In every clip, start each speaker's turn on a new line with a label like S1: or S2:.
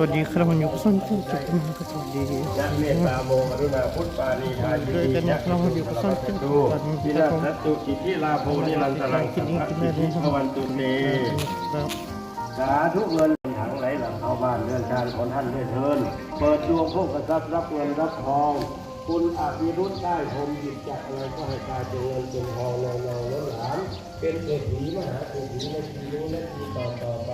S1: วัสดีครับผมอยู่กับส้นที่จุดนี้ก็สวัสดี
S2: ยะเมตตาโมกรุณาพุทธานีทายิ
S1: ด้วยกันนะครับเราอยู่กับส้นที่จุด
S2: ดู
S1: นี้
S2: พิ
S1: ครั
S2: นา
S1: บผม
S2: ศตุกิทิลาโภนิรันตรังสัพพะสิทธิภวันตุเต
S1: ครับ
S2: สาธุเงินถังไหลหลังเข้าบ้านเรือนการของท่านด้วยเทินเปิดดวงโภคทรัพย์รับเงินรับทองคุณอาภิรุธได้พรมหยิบจักอะไรก็ให้กลายเป็นเงินเป็นทองนองนองล้นหลามเป็นเศรษฐีมหาเศรษฐีในปีนี้และปีต่อต่อไป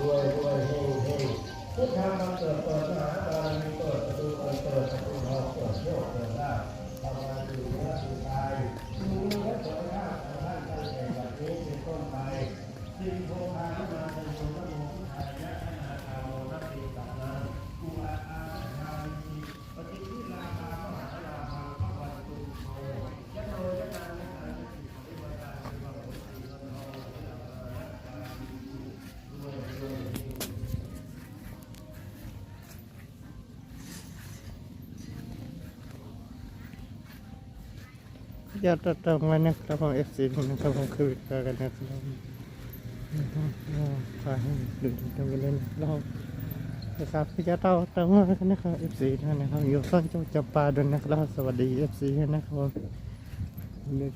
S2: รวยรวยเฮงเฮง พุทธามันเกิดเปิดมหาบารมีเปิดประตูเปิดเปิดประตูทองเปิดโชคเปิดลาภทำงานอยู่เนื้ออยู่กายดูและผลลาของท่านตั้งแต่บัดนี้เป็นต้นไปสิ่งโทรพาที่มาเป็นโยมโมพุทายนะ
S1: จะตัดต่อมานะครับผมเอฟซีนะครับผมคือวิการกันนะครับพาให้ดูดูกันเลยนเรานะครับพี่จะเต้าต่อมากันนะครับเอฟซีนะครับอยู่ซ่อนเจ้าจับปลาด้วยนะครับสวัสดีเอฟซีนะครับเดี๋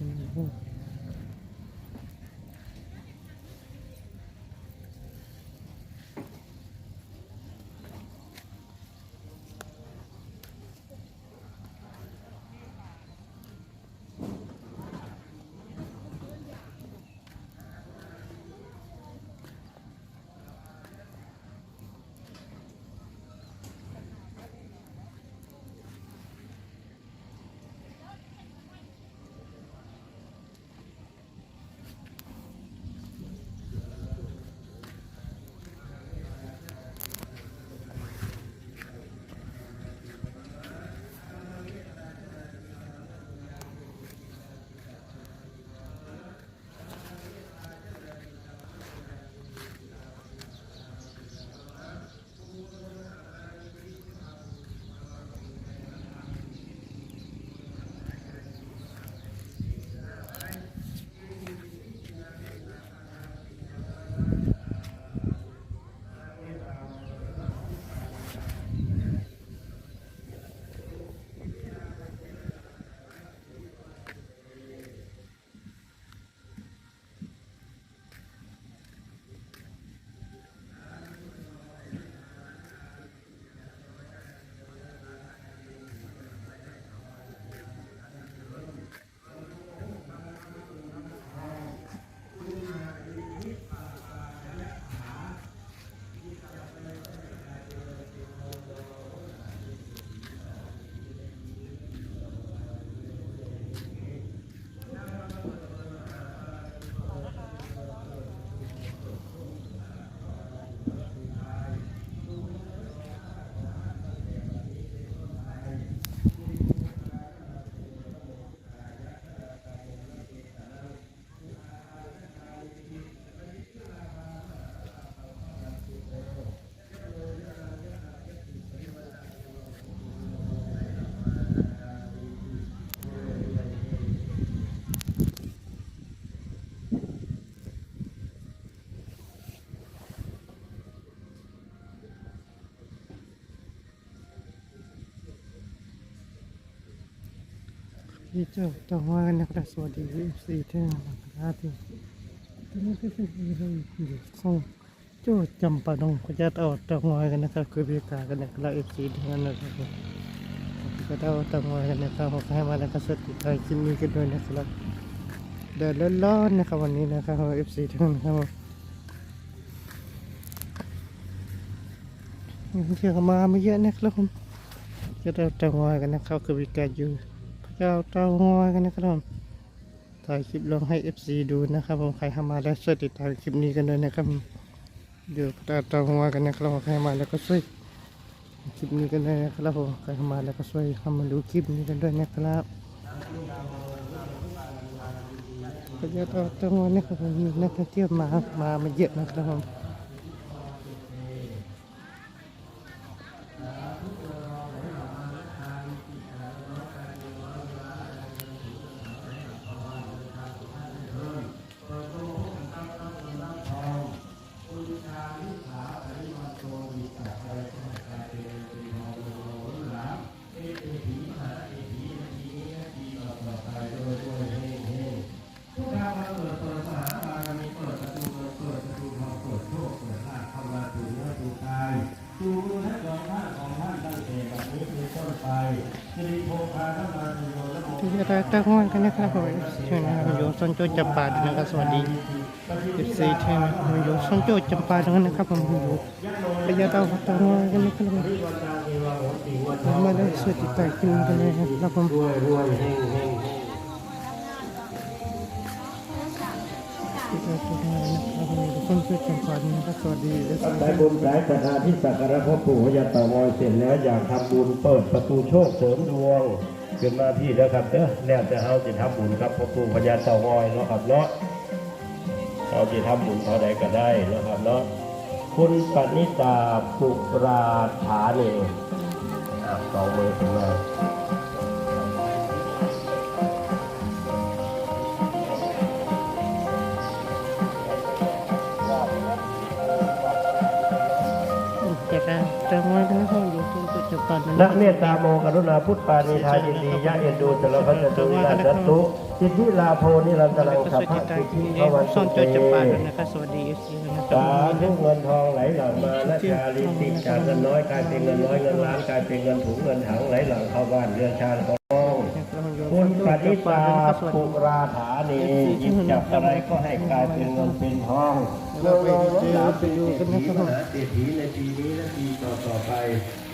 S1: พี่เจ้าต่อมากันนะครับสวัสดีเอฟซีท่านนะครับที่ตอนนี้ก็คือเราอยู่ส่งโจ้จำปาดงก็จะเอาต่อมากันนะครับ คือพิการกันนะครับเอฟซีท่านนะครับก็เอาต่อมากันนะครับขอให้มาแล้วก็สติใจคลิปนี้กันด้วยนะครับเดินร้อนๆนะครับวันนี้นะครับเอฟซีท่านนครับเที่ยวมาไม่เยอะนะครับผมจะเอาต่อมากันนะครับคือพิการอยู่ เจ้าเต้างอยกันนะครับผมถ่ายคลิปลงให้ FC ดูนะครับผมใครเข้ามาแล้วช่วยติดตามคลิปนี้กันด้วยนะครับเดี๋ยวตาเต้างอยกันนะครับผมใครมาแล้วก็ช่วยคลิปนี้กันด้วยนะครับผมใครเข้ามาแล้วก็ช่วยเข้ามาดูคลิปนี้กันด้วยนะครับก็จะเต้าเต้างอยนะครับผมมีนักท่องเที่ยวมามามาเยอะนะครับผม จะได้ตั้งวันกันนะครับผมช่วยนะครับอยส้นโจจำปาด้วยนะครับสวัสดีเอฟซีที่นะครับอยส้นโจจำปาด้วยนะครับผมอยู่ก็จะต้องตั้งวันกันนะครับผมมาได้สวัสดีใจกินกันเลยนะครับผม
S2: รวยรวยเฮงเฮง
S1: ที่จะตั้งวันนะครับผม อยู่ส้นโจจำปาด้วยนะครับสวัสดีเอฟซี
S2: สายบุญสายศรัทธาที่สักการะพ่อปู่พญาเต่างอยเสร็จแล้วอยากทำบุญเปิดประตูโชคเสริมดวงเป็นหน้าที่แล้วครับเด้อแล้วแต่เฮาจะทำบุญครับพ่อปู่พญาเต่างอยเนาะครับเนาะเราจะทำบุญเท่าใดก็ได้เนาะครับเนาะคุณปณิตาปุราฐาเนอะสองมือถึงมา
S1: ส้นโจจำปาด้วย
S2: นั
S1: นะ
S2: กเมตตาโมกรุณาพุทธปานิทายินดียะเอ็นดูจรพัฒตุวินาศตุสิทธิลาโพนิรันตรัง
S1: ก็ส
S2: สัพ
S1: วัส
S2: พะ
S1: ดีใจ
S2: สิท
S1: กิ
S2: ธิ
S1: น
S2: ภ
S1: เอง
S2: วัน
S1: ส้
S2: ตุ
S1: นโจ
S2: เต
S1: จำปาด้วยนะครับสวัสดีเอฟซีนะครั
S2: สา
S1: บ
S2: ธุเงินทองไหลหลั่งมานะชาลิติจากเงินน้อยกลายเป็นเงินน้อยเงินล้านกลายเป็นเงินถุงเงินถังไหลหลั่งเข้าบ้านเรือนชาติของคุณปณิตาปุราฐานีหยิบจับอะไรก็ให้กลายเป็นเงินเป็นทอง โลโลล้นหลามเป็นเศรษฐีมหาเศรษฐีในปีนี้และปีต่อต่อๆไป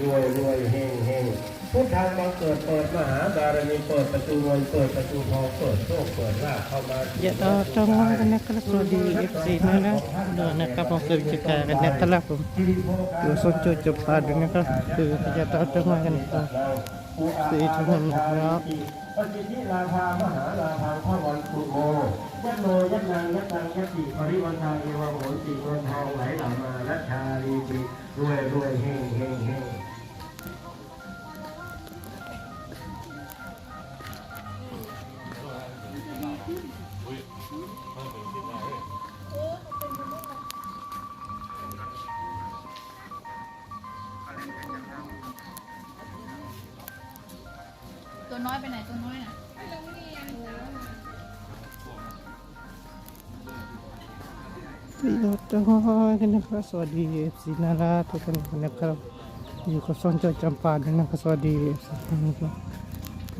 S2: รวยรวยเฮงเฮง พุทธังบังเกิดเปิดมหาบารมีเปิดประตูเงินเปิดประตูทองเปิดโชคเปิดลาภเข้ามา
S1: อย่าต่อจังหวะกันนะครับสวัสดีเอฟซีนะนะเดินนะครับผมคือจิกากันนะครับผมอยู่ส้นโจจบปาดด้วยนะครับคืออย่าต่อจังหวะกันนะครับสี่ทุ่มนะครับ
S2: ปฏิทิลาภามหาลาภาพระวันตุโมยัตโนยัตนังยัตตังยัตติปริวันทาเอวะโหนติเงินทองไหลหลั่งมาและชาลีปิรวยรวยเฮงเฮงเฮง
S3: ตัวน้อยไปไหนตัวน้อยน่ะ
S1: สี่จังหวะกันนะครับสวัสดีเอฟซีนาราทุกคนนะครับอยู่กับส้นเจจำปาด้วยนะครับสวัสดีเอฟซีนะครับ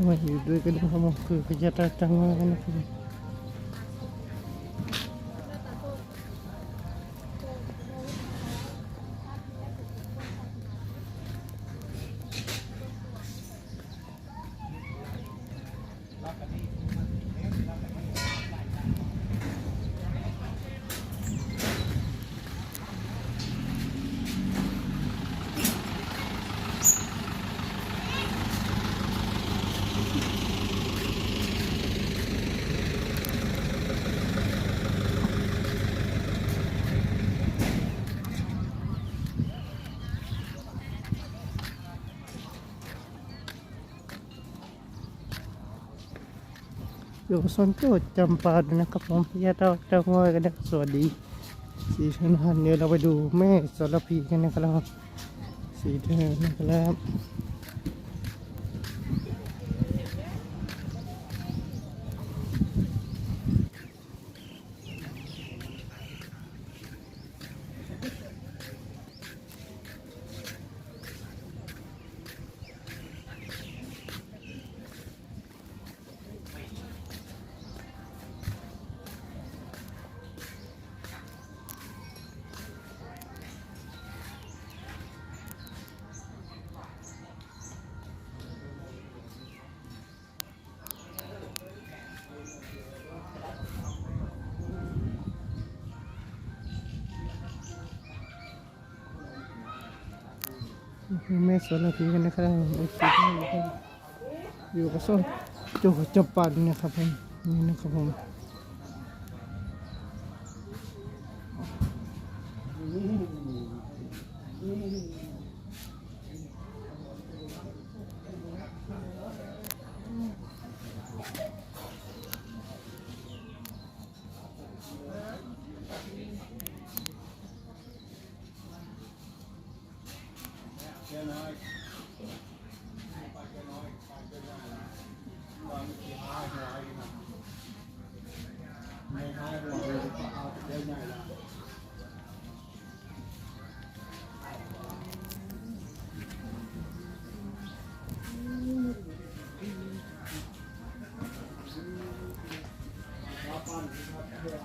S1: มาอยู่ด้วยกันนะครับผมคืออย่าต่อจังหวะกันนะครับ อยู่ส้นโจจำปาด้วยนะครับผมอย่าต่อจังหวะกันนะสวัสดีสี่ทุ่มหันเดี๋ยวเราไปดูแม่สรพีกันนะครับสี่ทุ่มนะครับ แม่สวนละพีกันนะครับอยู่กับโซ่โจจับปันนะครับผมนี่นะครับผมอม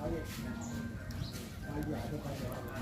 S1: เขาเนี่ยไปหยาดเขาเนี่ย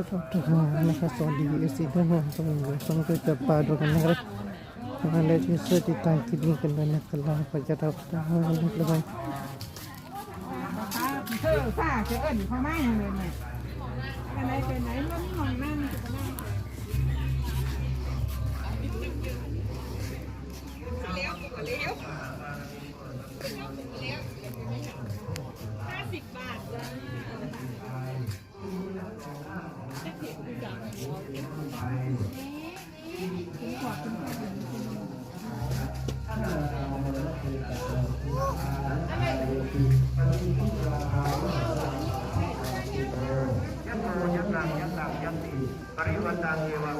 S1: จะต้องทำงานนะครับสวัสดีเอซีทุกคนสวัสดีต้องไปจับปลาดูกันนะครับมาเลยที่ช่วยติดตามคลิปนี้กันด้วยนะครับเราไปจะทำทำงานนะครับ
S2: เธอฝ้าจะเอิ้นเขาไม่ยังเลยแม่ไปไหนไปไหนมันมองนั่งจะไปนั่งห้าสิบบาทจ้า
S4: ยัมโมยัมรังยัมตังยัมติปริวันตังเอวัง